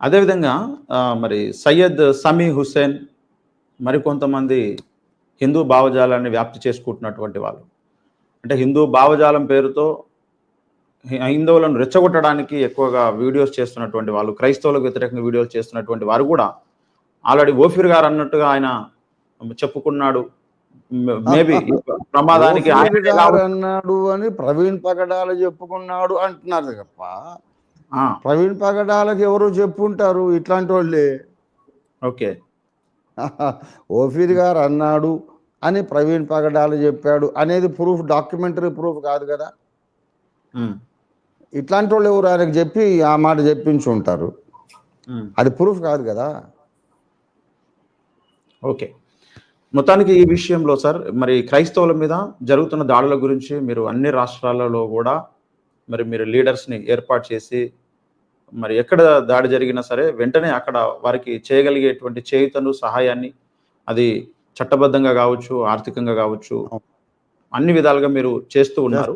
అదేవిధంగా మరి సయ్యద్ సమీ హుస్సేన్ మరికొంతమంది హిందూ భావజాలాన్ని వ్యాప్తి చేసుకుంటున్నటువంటి వాళ్ళు. అంటే హిందూ భావజాలం పేరుతో హైందవులను రెచ్చగొట్టడానికి ఎక్కువగా వీడియోస్ చేస్తున్నటువంటి వాళ్ళు క్రైస్తవులకు వ్యతిరేకంగా వీడియోస్ చేస్తున్నటువంటి వారు కూడా ఆల్రెడీ ఓఫీర్ గారు అన్నట్టుగా ఆయన చెప్పుకున్నాడు. మేబీ ప్రమాదానికి అన్నాడు అని ప్రవీణ్ పగడాల చెప్పుకున్నాడు అంటున్నారు తప్ప ప్రవీణ్ పగడాలకు ఎవరు చెప్పుంటారు? ఇట్లాంటి వాళ్ళే. ఓకే. ఓఫీర్ గారు అన్నాడు అని ప్రవీణ్ పగడాల చెప్పాడు అనేది ప్రూఫ్ డాక్యుమెంటరీ ప్రూఫ్ కాదు కదా. ఇట్లాంటి వాళ్ళు ఎవరు ఆయనకు చెప్పి ఆ మాట చెప్పించి ఉంటారు. అది ప్రూఫ్ కాదు కదా. ఓకే. మొత్తానికి ఈ విషయంలో సార్ మరి క్రైస్తవుల మీద జరుగుతున్న దాడుల గురించి మీరు అన్ని రాష్ట్రాలలో కూడా మరి మీరు లీడర్స్ని ఏర్పాటు చేసి మరి ఎక్కడ దాడి జరిగినా సరే వెంటనే అక్కడ వారికి చేయగలిగేటువంటి చేయుతను సహాయాన్ని అది చట్టబద్ధంగా కావచ్చు ఆర్థికంగా కావచ్చు అన్ని విధాలుగా మీరు చేస్తూ ఉన్నారు.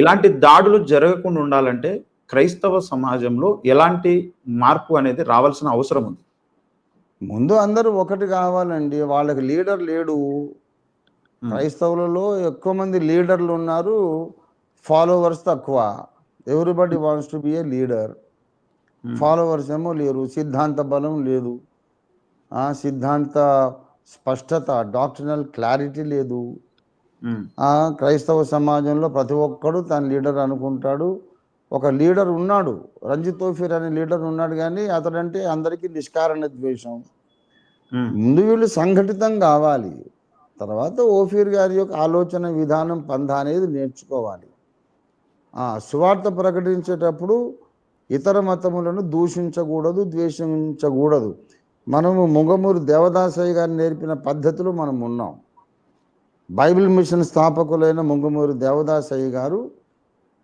ఇలాంటి దాడులు జరగకుండా ఉండాలంటే క్రైస్తవ సమాజంలో ఎలాంటి మార్పు అనేది రావాల్సిన అవసరం ఉంది. ముందు అందరూ ఒకటి కావాలండి వాళ్ళకి లీడర్ లేడు. క్రైస్తవులలో ఎక్కువ మంది లీడర్లు ఉన్నారు ఫాలోవర్స్ తక్కువ. Everybody wants to be a leader followers ఏమో లేరు. సిద్ధాంత బలం లేదు. ఆ సిద్ధాంత స్పష్టత డాక్టర్నల్ క్లారిటీ లేదు. ఆ క్రైస్తవ సమాజంలో ప్రతి ఒక్కడు తన లీడర్ అనుకుంటాడు. ఒక లీడర్ ఉన్నాడు. రంజిత్ తోఫీర్ అనే లీడర్ ఉన్నాడు కానీ అతడంటే అందరికీ నిష్కారణ ద్వేషం. ఉమ్, ముందు వీళ్ళు సంఘటితం కావాలి. తర్వాత ఓఫీర్ గారి యొక్క ఆలోచన విధానం పంధ అనేది నేర్చుకోవాలి. ఆ సువార్త ప్రకటించేటప్పుడు ఇతర మతములను దూషించకూడదు ద్వేషించకూడదు. మనము ముంగమూరు దేవదాసయ్య గారు నేర్పిన పద్ధతులు మనం ఉన్నాం. బైబిల్ మిషన్ స్థాపకులైన ముంగమూరు దేవదాసయ్య గారు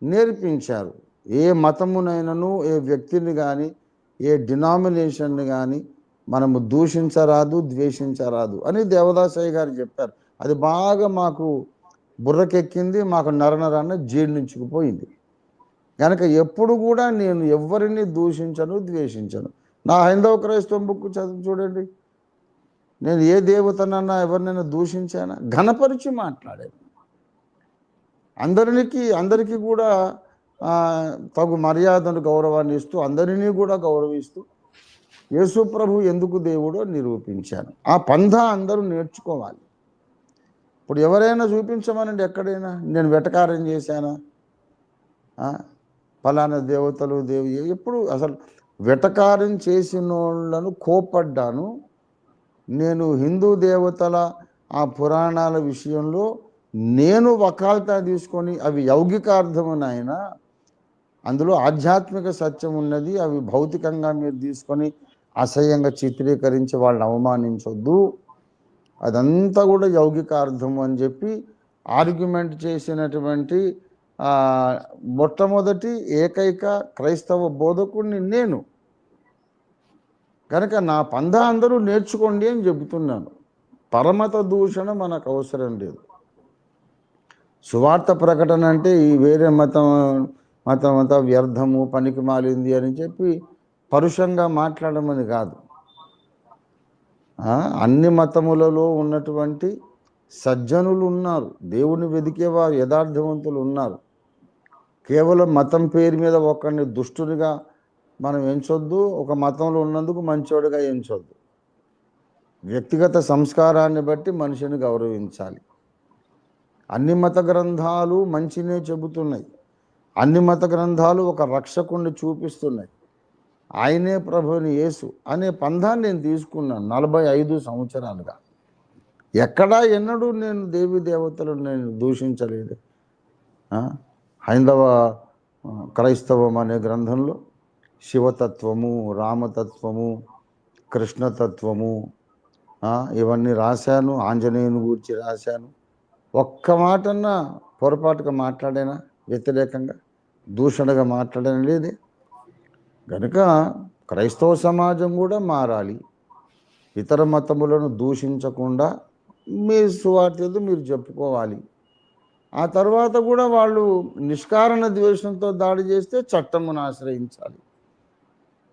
నేర్పించారు. ఏ మతమునైనను ఏ వ్యక్తిని కానీ ఏ డినామినేషన్ని కానీ మనము దూషించరాదు ద్వేషించరాదు అని దేవదాసయ్య గారు చెప్పారు. అది బాగా మాకు బుర్రకెక్కింది మాకు నరనరాన్న జీర్ణించుకుపోయింది కనుక ఎప్పుడు కూడా నేను ఎవరిని దూషించను ద్వేషించను. నా హైందవ క్రైస్తవం బుక్ చదువు చూడండి. నేను ఏ దేవతనన్నా ఎవరినైనా దూషించానా? ఘనపరిచి మాట్లాడాను. అందరికి అందరికీ కూడా తగు మర్యాదను గౌరవాన్ని ఇస్తూ అందరినీ కూడా గౌరవిస్తూ యేసు ప్రభు ఎందుకు దేవుడో నిరూపించాను. ఆ పంధ అందరూ నేర్చుకోవాలి. ఇప్పుడు ఎవరైనా చూపించమనండి ఎక్కడైనా నేను వెటకారం చేశానా? ఫలానా దేవతలు దేవి ఎప్పుడు అసలు వెటకారం చేసిన వాళ్ళను కోపడ్డాను నేను హిందూ దేవతల ఆ పురాణాల విషయంలో నేను వకాల్తా తీసుకొని అవి యౌగికార్థమునైనా అందులో ఆధ్యాత్మిక సత్యం ఉన్నది అవి భౌతికంగా మీరు తీసుకొని అసహ్యంగా చిత్రీకరించి వాళ్ళని అవమానించొద్దు. అదంతా కూడా యౌగికార్థం అని చెప్పి ఆర్గ్యుమెంట్ చేసినటువంటి మొట్టమొదటి ఏకైక క్రైస్తవ బోధకుడిని నేను. కనుక నా పంధ అందరూ నేర్చుకోండి అని చెబుతున్నాను. పరమత దూషణ మనకు అవసరం లేదు. సువార్త ప్రకటన అంటే ఈ వేరే మతం మతం అంతా వ్యర్థము పనికి మాలింది అని చెప్పి పరుషంగా మాట్లాడమని కాదు. అన్ని మతములలో ఉన్నటువంటి సజ్జనులు ఉన్నారు. దేవుని వెదికేవారు యథార్థవంతులు ఉన్నారు. కేవలం మతం పేరు మీద ఒకరిని దుష్టునిగా మనం ఎంచొద్దు ఒక మతంలో ఉన్నందుకు మంచోడుగా ఎంచొద్దు. వ్యక్తిగత సంస్కారాన్ని బట్టి మనిషిని గౌరవించాలి. అన్ని మత గ్రంథాలు మంచినే చెబుతున్నాయి. అన్ని మత గ్రంథాలు ఒక రక్షకుణ్ణి చూపిస్తున్నాయి. ఆయనే ప్రభుని యేసు అనే పంధాన్ని నేను తీసుకున్నాను నలభై ఐదు సంవత్సరాలుగా. ఎక్కడా ఎన్నడూ నేను దేవి దేవతలను నేను దూషించలేదు. హైందవ క్రైస్తవం అనే గ్రంథంలో శివతత్వము రామతత్వము కృష్ణతత్వము ఇవన్నీ రాశాను ఆంజనేయుని గురించి రాశాను. ఒక్క మాటన్నా పొరపాటుగా మాట్లాడేనా? వ్యతిరేకంగా దూషణగా మాట్లాడడం లేదే? కనుక క్రైస్తవ సమాజం కూడా మారాలి. ఇతర మతములను దూషించకుండా మీ సువార్త మీరు చెప్పుకోవాలి. ఆ తర్వాత కూడా వాళ్ళు నిష్కారణ ద్వేషంతో దాడి చేస్తే చట్టమును ఆశ్రయించాలి.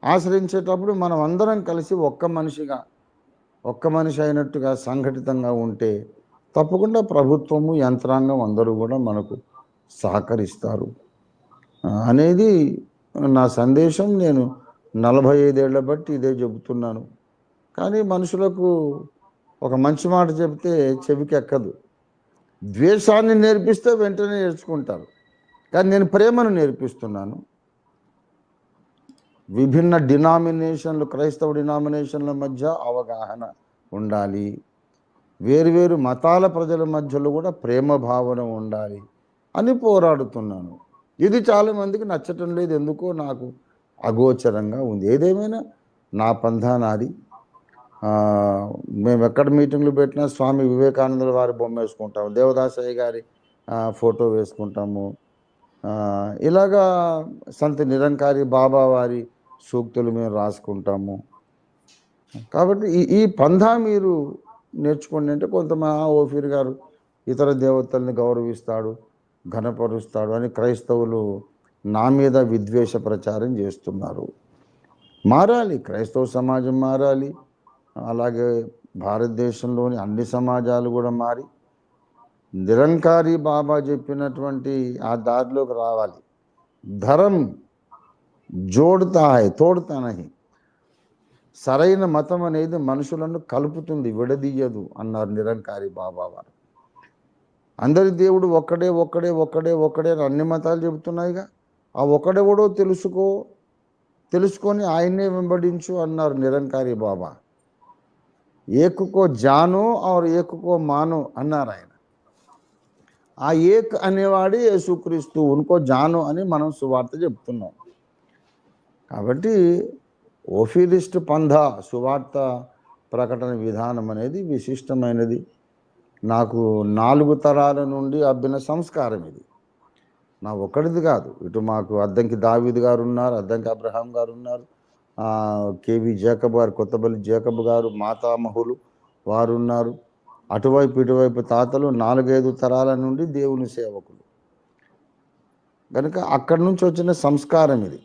ఆశ్రయించేటప్పుడు మనం అందరం కలిసి ఒక్క మనిషిగా ఒక్క మనిషి అయినట్టుగా సంఘటితంగా ఉంటే తప్పకుండా ప్రభుత్వము యంత్రాంగం అందరూ కూడా మనకు సహకరిస్తారు. అనేది నా సందేశం. నేను నలభై ఐదేళ్ళ బట్టి ఇదే చెబుతున్నాను. కానీ మనుషులకు ఒక మంచి మాట చెబితే చెవికి ఎక్కదు ద్వేషాన్ని నేర్పిస్తే వెంటనే నేర్చుకుంటారు. కానీ నేను ప్రేమను నేర్పిస్తున్నాను. విభిన్న డినామినేషన్లు క్రైస్తవ డినామినేషన్ల మధ్య అవగాహన ఉండాలి. వేరువేరు మతాల ప్రజల మధ్యలో కూడా ప్రేమ భావన ఉండాలి అని పోరాడుతున్నాను. ఇది చాలా మందికి నచ్చటం లేదు. ఎందుకో నాకు అగోచరంగా ఉంది. ఏదేమైనా నా పంథా నాది. మేము ఎక్కడ మీటింగ్లు పెట్టినా స్వామి వివేకానందుల వారి బొమ్మ వేసుకుంటాము దేవదాసయ్య గారి ఫోటో వేసుకుంటాము. ఇలాగా సంత నిరంకారి బాబా వారి సూక్తులు మేము రాసుకుంటాము. కాబట్టి ఈ ఈ పంధా మీరు నేర్చుకోండి అంటే కొంతమంది ఓఫీర్ గారు ఇతర దేవతల్ని గౌరవిస్తాడు ఘనపరుస్తాడు అని క్రైస్తవులు నా మీద విద్వేష ప్రచారం చేస్తున్నారు. మారాలి క్రైస్తవ సమాజం మారాలి. అలాగే భారతదేశంలోని అన్ని సమాజాలు కూడా మారి నిరంకారి బాబా చెప్పినటువంటి ఆ దారిలోకి రావాలి. ధరం జోడుతా హై తోడుతా నహి సరైన మతం అనేది మనుషులను కలుపుతుంది విడదీయదు అన్నారు నిరంకారి బాబా వారు. అందరి దేవుడు ఒక్కడే ఒక్కడే ఒక్కడే ఒక్కడే అన్ని మతాలు చెబుతున్నాయిగా. ఆ ఒక్కడెవడో తెలుసుకో తెలుసుకొని ఆయన్నే వెంబడించు అన్నారు నిరంకారి బాబా. ఏకుకో జానో ఆర్ ఏకుకో మానో అన్నారు ఆయన. ఆ ఏక్ అనేవాడి యేసుక్రీస్తు ఉనుకో జాను అని మనం సువార్త చెప్తున్నాం. కాబట్టి ఓఫిలిస్ట్ పంధ సువార్త ప్రకటన విధానం అనేది విశిష్టమైనది. నాకు నాలుగు తరాల నుండి అబ్బిన సంస్కారం ఇది. నా ఒక్కడిది కాదు. ఇటు మాకు అద్దంకి దావీద్ గారు ఉన్నారు అద్దంకి అబ్రహాం గారు ఉన్నారు కేవి జేకబ్ గారు కొత్తపల్లి జేకబ్ గారు మాతామహులు వారు ఉన్నారు అటువైపు ఇటువైపు తాతలు నాలుగైదు తరాల నుండి దేవుని సేవకులు. కనుక అక్కడి నుంచి వచ్చిన సంస్కారం ఇది.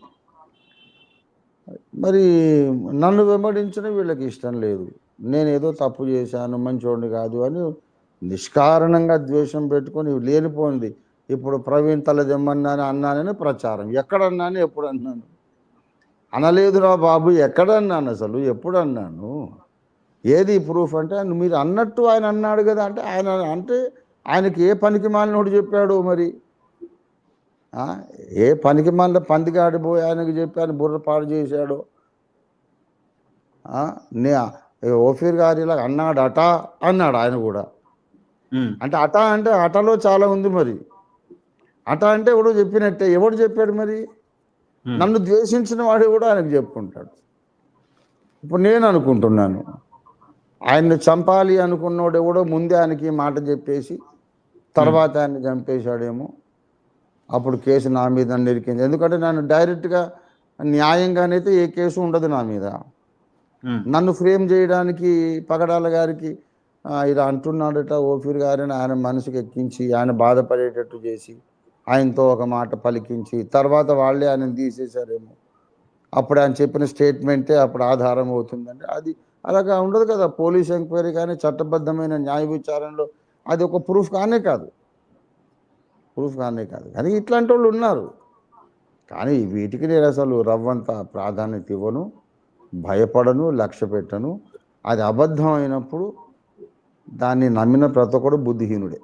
మరి నన్ను వెంబడించడం వీళ్ళకి ఇష్టం లేదు. నేనేదో తప్పు చేశాను మంచోడిని కాదు అని నిష్కారణంగా ద్వేషం పెట్టుకొని లేనిపోయింది ఇప్పుడు ప్రవీణ్ తలదెమ్మన్నాను అన్నానని ప్రచారం. ఎక్కడన్నాను ఎప్పుడు అన్నాను అనలేదురా బాబు ఎక్కడ అన్నాను అసలు ఎప్పుడు అన్నాను ఏది ప్రూఫ్ అంటే ఆయన మీరు అన్నట్టు ఆయన అన్నాడు కదా అంటే ఆయన అంటే ఆయనకి ఏ పనికి మాలినోడు చెప్పాడు మరి? ఏ పనికి మాలిన పందిగాడి పోయి ఆయనకి చెప్పి ఆయన బుర్ర పాడు చేశాడు? నే ఓఫీర్ గారు ఇలా అన్నాడు అట అన్నాడు ఆయన కూడా. అంటే అట అంటే అటలో చాలా ఉంది మరి. అట అంటే ఎవడో చెప్పినట్టే ఎవడు చెప్పాడు మరి? నన్ను ద్వేషించిన వాడు కూడా ఆయనకు చెప్పుకుంటాడు. ఇప్పుడు నేను అనుకుంటున్నాను. ఆయన్ని చంపాలి అనుకున్నోడు ఎవడో ముందే ఆయనకి మాట చెప్పేసి తర్వాత ఆయన్ని చంపేశాడేమో. అప్పుడు కేసు నా మీద నిరికింది ఎందుకంటే నన్ను డైరెక్ట్గా న్యాయంగానైతే ఏ కేసు ఉండదు నా మీద. ఉమ్, నన్ను ఫ్రేమ్ చేయడానికి పగడాల గారికి ఇలా అంటున్నాడట ఓఫీర్ గారిని ఆయన మనసుకి ఎక్కించి ఆయన బాధపడేటట్టు చేసి ఆయనతో ఒక మాట పలికించి తర్వాత వాళ్ళే ఆయన తీసేశారేమో. అప్పుడు ఆయన చెప్పిన స్టేట్మెంటే అప్పుడు ఆధారం అవుతుందండి. అది అలాగా ఉండదు కదా పోలీస్ ఎంక్వైరీ కానీ చట్టబద్ధమైన న్యాయ విచారణలో అది ఒక ప్రూఫ్ కానే కాదు. ప్రూఫ్ కానే కాదు. కానీ ఇట్లాంటి వాళ్ళు ఉన్నారు. కానీ వీటికి నేను అసలు రవ్వంత ప్రాధాన్యత ఇవ్వను భయపడను లక్ష్య పెట్టను. అది అబద్ధం అయినప్పుడు దాన్ని నమ్మిన ప్రతి ఒక్కడు బుద్ధిహీనుడే.